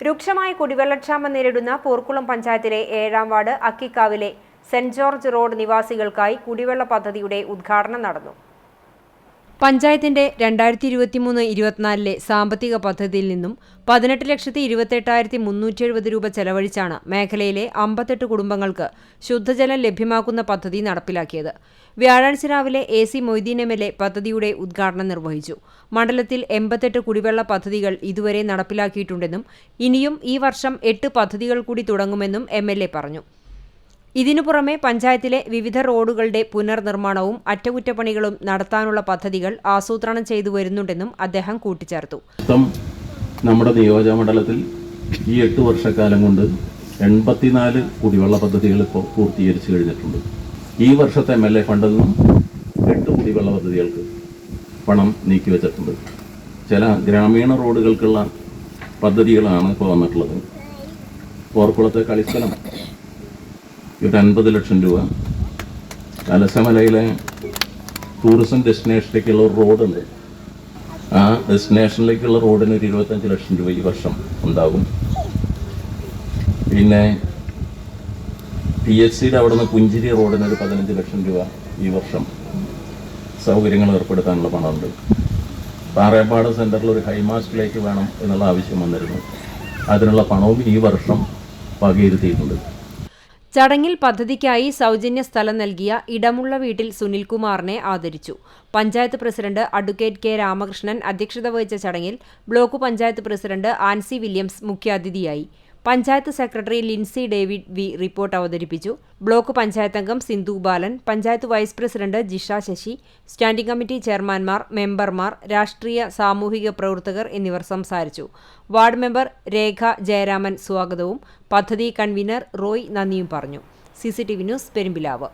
രൂക്ഷമായ കുടിവെള്ളക്ഷാമം നേരിടുന്ന പോർക്കുളം പഞ്ചായത്തിലെ ഏഴാം വാർഡ് അക്കിക്കാവിലെ സെന്റ് ജോർജ് റോഡ് നിവാസികൾക്കായി കുടിവെള്ള പദ്ധതിയുടെ ഉദ്ഘാടനം നടന്നു പഞ്ചായത്തിന്റെ രണ്ടായിരത്തി ഇരുപത്തിമൂന്ന് ഇരുപത്തിനാലിലെ സാമ്പത്തിക പദ്ധതിയിൽ നിന്നും പതിനെട്ട് ലക്ഷത്തി ഇരുപത്തെട്ടായിരത്തി മുന്നൂറ്റി എഴുപത് രൂപ ചെലവഴിച്ചാണ് മേഖലയിലെ അമ്പത്തെട്ട് കുടുംബങ്ങൾക്ക് ശുദ്ധജലം ലഭ്യമാക്കുന്ന പദ്ധതി നടപ്പിലാക്കിയത്. വ്യാഴാഴ്ച രാവിലെ A C Moideen M L A പദ്ധതിയുടെ ഉദ്ഘാടനം നിർവഹിച്ചു. മണ്ഡലത്തിൽ എൺപത്തെട്ട് കുടിവെള്ള പദ്ധതികൾ ഇതുവരെ നടപ്പിലാക്കിയിട്ടുണ്ടെന്നും ഇനിയും ഈ വർഷം എട്ട് പദ്ധതികൾ കൂടി തുടങ്ങുമെന്നും എം പറഞ്ഞു. ഇതിനു പുറമെ പഞ്ചായത്തിലെ വിവിധ റോഡുകളുടെ പുനർനിർമ്മാണവും അറ്റകുറ്റപ്പണികളും നടത്താനുള്ള പദ്ധതികൾ ആസൂത്രണം ചെയ്തു വരുന്നുണ്ടെന്നും അദ്ദേഹം കൂട്ടിച്ചേർത്തു. നമ്മുടെ നമ്മുടെ നിയോജകമണ്ഡലത്തിൽ ഈ എട്ട് വർഷക്കാലം കൊണ്ട് എൺപത്തിനാല് കുടിവെള്ള പദ്ധതികൾ ഇപ്പോൾ പൂർത്തീകരിച്ചു കഴിഞ്ഞിട്ടുണ്ട്. ഈ വർഷത്തെ എം എൽ എ ഫണ്ടിൽ നിന്നും എട്ട് കുടിവെള്ള പദ്ധതികൾക്ക് പണം നീക്കി വെച്ചിട്ടുണ്ട്. ചില ഗ്രാമീണ റോഡുകൾക്കുള്ള പദ്ധതികളാണ് ഇപ്പോൾ വന്നിട്ടുള്ളത്. പോർക്കുളത്തെ കളിസ്ഥലം ഒരു അൻപത് ലക്ഷം രൂപ. കലശമലയിലെ ടൂറിസം ഡെസ്റ്റിനേഷനിലേക്കുള്ള ഒരു റോഡുണ്ട് ആ ഡെസ്റ്റിനേഷനിലേക്കുള്ള റോഡിന് ഒരു ഇരുപത്തഞ്ച് ലക്ഷം രൂപ ഈ വർഷം ഉണ്ടാകും. പിന്നെ പി എച്ച് സിയുടെ അവിടെ നിന്ന് പുഞ്ചിരി റോഡിന് ഒരു പതിനഞ്ച് ലക്ഷം രൂപ ഈ വർഷം സൗകര്യങ്ങൾ ഏർപ്പെടുത്താനുള്ള പണമുണ്ട്. പാറേപ്പാട് സെന്ററിൽ ഒരു ഹൈമാസ്റ്റിലേക്ക് വേണം എന്നുള്ള ആവശ്യം വന്നിരുന്നു. അതിനുള്ള പണവും ഈ വർഷം വകയിരുത്തിയിട്ടുണ്ട്. ചടങ്ങിൽ പദ്ധതിക്കായി സൗജന്യ സ്ഥലം നൽകിയ ഇടമുള്ള വീട്ടിൽ സുനിൽകുമാറിനെ ആദരിച്ചു. Panchayat president advocate K Ramakrishnan അധ്യക്ഷത വഹിച്ച ചടങ്ങിൽ block panchayat president Ancy Williams മുഖ്യാതിഥിയായി. Panchayat secretary Lincy David V report അവതരിപ്പിച്ചു. ബ്ലോക്ക് പഞ്ചായത്ത് അംഗം Sindhu Balan panchayat vice president Jisha Sasi standing committee ചെയർമാൻമാർ മെമ്പർമാർ രാഷ്ട്രീയ സാമൂഹിക പ്രവർത്തകർ എന്നിവർ സംസാരിച്ചു. വാർഡ് മെമ്പർ രേഖ ജയരാമൻ സ്വാഗതവും പദ്ധതി കൺവീനർ റോയ് നന്ദിയും പറഞ്ഞു. C news Perumpilavu.